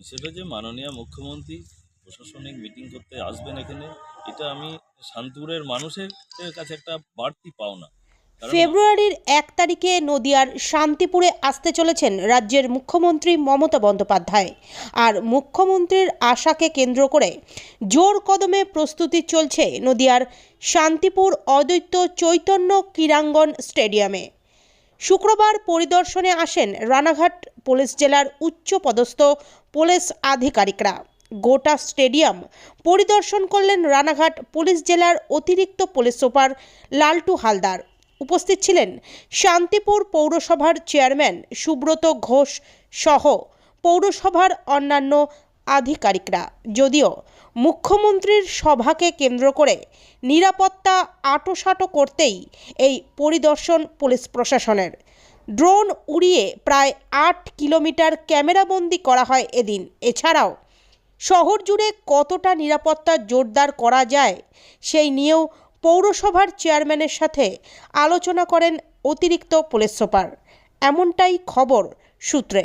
হিসেবে যে মাননীয় মুখ্যমন্ত্রী প্রশাসনিক মিটিং করতে আসবেন এখানে, এটা আমি শান্তিপুরের মানুষের কাছে একটা বাড়তি পাওনা। ফেব্রুয়ারির এক তারিখে নদিয়ার শান্তিপুরে আসতে চলেছেন রাজ্যের মুখ্যমন্ত্রী মমতা বন্দ্যোপাধ্যায়। আর মুখ্যমন্ত্রীর আশাকে কেন্দ্র করে জোর কদমে প্রস্তুতি চলছে নদিয়ার শান্তিপুর অদ্বৈত চৈতন্য ক্রীড়াঙ্গন স্টেডিয়ামে। শুক্রবার পরিদর্শনে আসেন রানাঘাট পুলিশ জেলার উচ্চপদস্থ পুলিশ আধিকারিকরা। গোটা স্টেডিয়াম পরিদর্শন করলেন রানাঘাট পুলিশ জেলার অতিরিক্ত পুলিশ সুপার লালটু হালদার। উপস্থিত ছিলেন শান্তিপুর পৌরসভার চেয়ারম্যান সুব্রত ঘোষ সহ পৌরসভার অন্যান্য আধিকারিকরা। যদিও মুখ্যমন্ত্রীর সভাকে কেন্দ্র করে নিরাপত্তা আটোসাটো করতেই এই পরিদর্শন পুলিশ প্রশাসনের। ড্রোন উড়িয়ে প্রায় আট কিলোমিটার ক্যামেরাবন্দি করা হয় এদিন। এছাড়াও শহর জুড়ে কতটা নিরাপত্তা জোরদার করা যায় সেই নিয়েও পৌরসভার চেয়ারম্যানের সাথে আলোচনা করেন অতিরিক্ত পুলিশ সুপার। এমনটাই খবর সূত্রে।